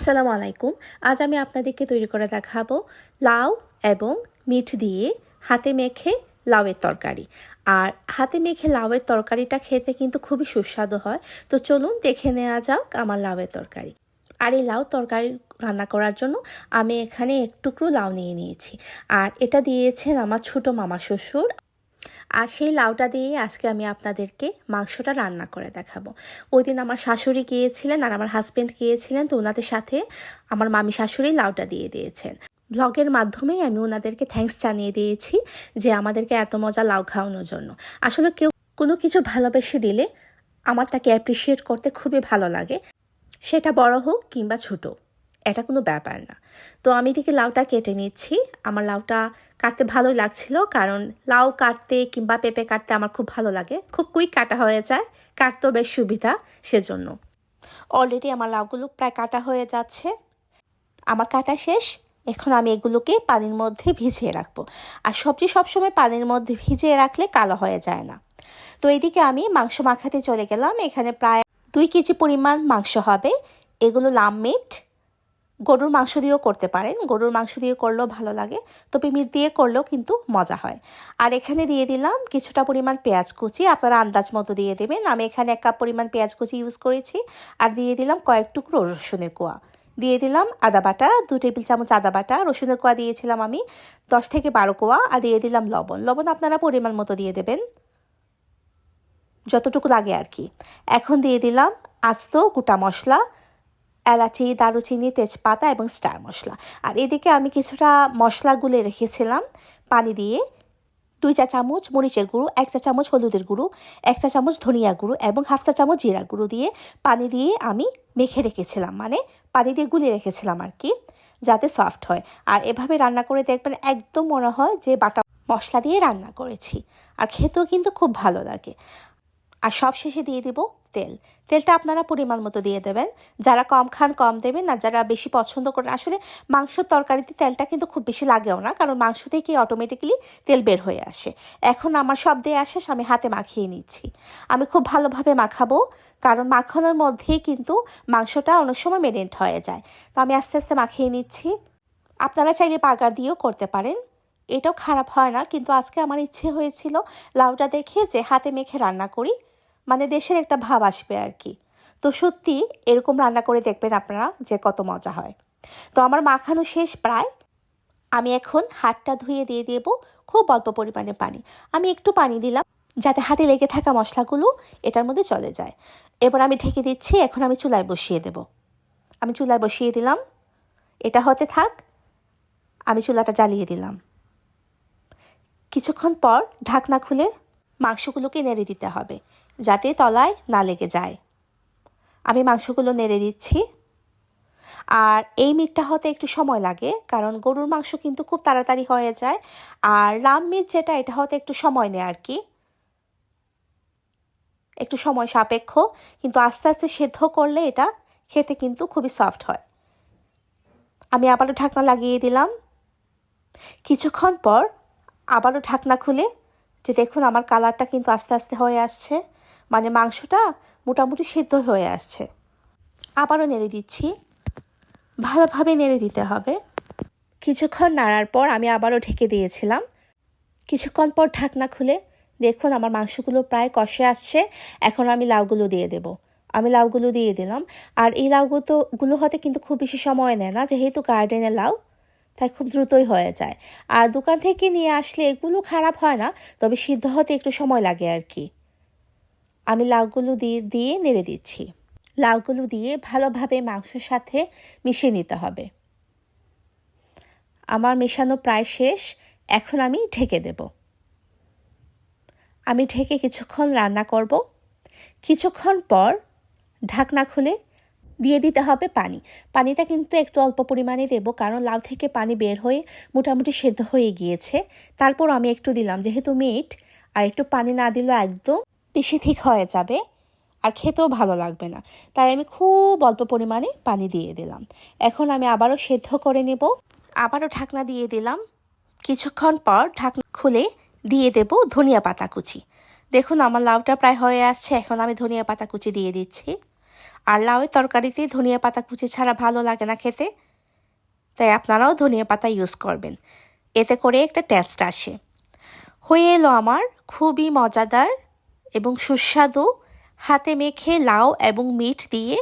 আসসালামু আলাইকুম। আজ আমি আপনাদেরকে তৈরি করে দেখাবো লাউ এবং মিট দিয়ে হাতে মেখে লাউয়ের তরকারি। আর হাতে মেখে লাউয়ের তরকারিটা খেতে কিন্তু খুবই সুস্বাদু হয়। তো চলুন দেখে নেওয়া যাক আমার লাউয়ের তরকারি। আর এই লাউ তরকারি রান্না করার জন্য আমি এখানে এক টুকরো লাউ নিয়ে নিয়েছি। আর এটা দিয়েছেন আমার ছোটো মামা শ্বশুর। আর সেই লাউটা দিয়ে আজকে আমি আপনাদেরকে মাংসটা রান্না করে দেখাবো। ওই দিন আমার শাশুড়ি গিয়েছিলেন আর আমার হাজব্যান্ড গিয়েছিলেন, তো ওনাদের সাথে আমার মামি শাশুড়ি লাউটা দিয়ে দিয়েছেন। ব্লগের মাধ্যমেই আমি ওনাদেরকে থ্যাঙ্কস জানিয়ে দিয়েছি যে আমাদেরকে এত মজা লাউ খাওয়ানোর জন্য। আসলে কেউ কোনো কিছু ভালোবেসে দিলে আমার তাকে অ্যাপ্রিসিয়েট করতে খুবই ভালো লাগে। সেটা বড় হোক কিংবা ছোট। এটা কোনো ব্যাপার না। তো আমি এদিকে লাউটা কেটে নিচ্ছি। আমার লাউটা কাটতে ভালোই লাগছিল কারণ লাউ কাটতে কিংবা পেঁপে কাটতে আমার খুব ভালো লাগে। খুব কুইক কাটা হয়ে যায়। কাটতেও বেশ সুবিধা সেজন্য। অলরেডি আমার লাউগুলো প্রায় কাটা হয়ে যাচ্ছে। আমার কাটা শেষ। এখন আমি এগুলোকে পানির মধ্যে ভিজিয়ে রাখব। আর সবজি সবসময় পানির মধ্যে ভিজিয়ে রাখলে কালো হয়ে যায় না। তো এদিকে আমি মাংস মাখাতে চলে গেলাম। এখানে প্রায় দুই কেজি পরিমাণ মাংস হবে। এগুলো লাম মিট গরুর মাংস দিয়েও করতে পারেন। গরুর মাংস দিয়ে করলেও ভালো লাগে। তবে মিট দিয়ে করলেও কিন্তু মজা হয়। আর এখানে দিয়ে দিলাম কিছুটা পরিমাণ পেঁয়াজ কুচি। আপনারা আন্দাজ মতো দিয়ে দেবেন। আমি এখানে এক কাপ পরিমাণ পেঁয়াজ কুচি ইউজ করেছি। আর দিয়ে দিলাম কয়েক টুকরো রসুনের কোয়া। দিয়ে দিলাম আদা বাটা, দু টেবিল চামচ আদা বাটা। রসুনের কোয়া দিয়েছিলাম আমি দশ থেকে বারো কোয়া। আর দিয়ে দিলাম লবণ। লবণ আপনারা পরিমাণ মতো দিয়ে দেবেন। যতটুকু লাগে আর কি। এখন দিয়ে দিলাম আস্ত গোটা মশলা। এলাচি, দারুচিনি, তেজপাতা এবং স্টার মশলা। আর এদিকে আমি কিছুটা মশলা গুলে রেখেছিলাম পানি দিয়ে। দুই চা চামচ মরিচের গুঁড়ো, এক চা চামচ হলুদের গুঁড়ো, এক চা চামচ ধনিয়া গুঁড়ো এবং হাফ চা চামচ জিরা গুঁড়ো দিয়ে পানি দিয়ে আমি মেখে রেখেছিলাম। মানে পানি দিয়ে গুলে রেখেছিলাম আর কি, যাতে সফট হয়। আর এভাবে রান্না করে দেখবেন একদম মনে হয় যে বাটা মশলা দিয়ে রান্না করেছি। আর খেতেও কিন্তু খুব ভালো লাগে। আর সব শেষে দিয়ে দিব তেল। তেলটা আপনারা পরিমাণ মতো দিয়ে দেবেন। যারা কম খান কম দেবেন, আর যারা বেশি পছন্দ করেন, আসলে মাংসর তরকারিতে তেলটা কিন্তু খুব বেশি লাগেও না, কারণ মাংস থেকে অটোমেটিক্যালি তেল বের হয়ে আসে। এখন আমার সব দিয়ে আসে আমি হাতে মাখিয়ে নিচ্ছি। আমি খুব ভালোভাবে মাখাবো, কারণ মাখানোর মধ্যেই কিন্তু মাংসটা অনেক সময় মেরিনেট হয়ে যায়। তো আমি আস্তে আস্তে মাখিয়ে নিচ্ছি। আপনারা চাইলে পাগার দিয়েও করতে পারেন। এটাও খারাপ হয় না, কিন্তু আজকে আমার ইচ্ছে হয়েছিল লাউটা দেখে যে হাতে মেখে রান্না করি। মানে দেশের একটা ভাব আসবে আর কি। তো সত্যি এরকম রান্না করে দেখবেন আপনারা যে কত মজা হয়। তো আমার মাখানো শেষ প্রায়। আমি এখন হাতটা ধুয়ে দিয়ে দেব খুব অল্প পরিমাণে পানি। আমি একটু পানি দিলাম যাতে হাতে লেগে থাকা মশলাগুলো এটার মধ্যে চলে যায়। এবার আমি ঢেকে দিচ্ছি, এখন আমি চুলায় বসিয়ে দেব। আমি চুলায় বসিয়ে দিলাম। এটা হতে থাক। আমি চুলাটা জ্বালিয়ে দিলাম। কিছুক্ষণ পর ঢাকনা খুলে মাংসগুলোকে নেড়ে দিতে হবে। যাতে তলায় না লেগে যায়। আমি মাংসগুলো নেড়ে দিচ্ছি। আর এই মিটটা হতে একটু সময় লাগে, কারণ গরুর মাংস কিন্তু খুব তাড়াতাড়ি হয়ে যায়। আর রাম মিট যেটা, এটা হতে একটু সময় নেয় আর কি। একটু সময় সাপেক্ষ, কিন্তু আস্তে আস্তে সেদ্ধ করলে এটা খেতে কিন্তু খুবই সফট হয়। আমি আবারও ঢাকনা লাগিয়ে দিলাম। কিছুক্ষণ পর আবারও ঢাকনা খুলে, যে দেখুন আমার কালারটা কিন্তু আস্তে আস্তে হয়ে আসছে। মানে মাংসটা মোটামুটি সিদ্ধ হয়ে আসছে। আবারও নেড়ে দিচ্ছি। ভালোভাবে নেড়ে দিতে হবে। কিছুক্ষণ নাড়ার পর আমি আবারও ঢেকে দিয়েছিলাম। কিছুক্ষণ পর ঢাকনা খুলে দেখুন আমার মাংসগুলো প্রায় কষে আসছে। এখন আমি লাউগুলো দিয়ে দেব। আমি লাউগুলো দিয়ে দিলাম। আর এই লাউগুলো গুলো হতে কিন্তু খুব বেশি সময় নেয় না, যেহেতু গার্ডেনের লাউ, তাই খুব দ্রুতই হয়ে যায়। আর দোকান থেকে নিয়ে আসলে এগুলো খারাপ হয় না, তবে সিদ্ধ হতে একটু সময় লাগে আর কি। আমি লাউগুলো দিয়ে দিয়ে নেড়ে দিচ্ছি। লাউগুলো দিয়ে ভালোভাবে মাংসের সাথে মিশিয়ে নিতে হবে। আমার মেশানো প্রায় শেষ, এখন আমি ঢেকে দেব। আমি ঢেকে কিছুক্ষণ রান্না করব। কিছুক্ষণ পর ঢাকনা খুলে দিয়ে দিতে হবে পানি। পানিটা কিন্তু একটু অল্প পরিমাণে দেব, কারণ লাউ থেকে পানি বের হয়ে মোটামুটি সেদ্ধ হয়ে গিয়েছে। তারপর আমি একটু দিলাম, যেহেতু মিট, আর একটু পানি না দিলেও একদম বেশি ঠিক হয়ে যাবে আর খেতেও ভালো লাগবে না। তাই আমি খুব অল্প পরিমাণে পানি দিয়ে দিলাম। এখন আমি আবারও সেদ্ধ করে নেব। আবারও ঢাকনা দিয়ে দিলাম। কিছুক্ষণ পর ঢাকনা খুলে দিয়ে দেব ধনিয়া পাতা কুচি। দেখুন, আমার লাউটা প্রায় হয়ে আসছে। এখন আমি ধনিয়া পাতা কুচি দিয়ে দিচ্ছি। আর লাউয়ের তরকারিতে ধনিয়া পাতা কুচি ছাড়া ভালো লাগে না খেতে। তাই আপনারাও ধনিয়া পাতা ইউজ করবেন। এতে করে একটা টেস্ট আসে। হয়ে এলো আমার খুবই মজাদার এবং সুস্বাদু। হাতে মেখে লাউ এবং মিট দিয়ে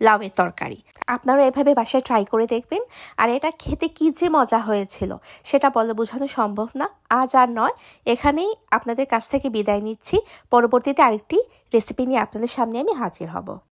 লাউয়ের তরকারি। আপনারা এভাবে বাসায় ট্রাই করে দেখবেন। আর এটা খেতে কী যে মজা হয়েছিল, সেটা বলে বোঝানো সম্ভব না। আজ আর নয়, এখানেই আপনাদের কাছ থেকে বিদায় নিচ্ছি। পরবর্তীতে আরেকটি রেসিপি নিয়ে আপনাদের সামনে আমি হাজির হব।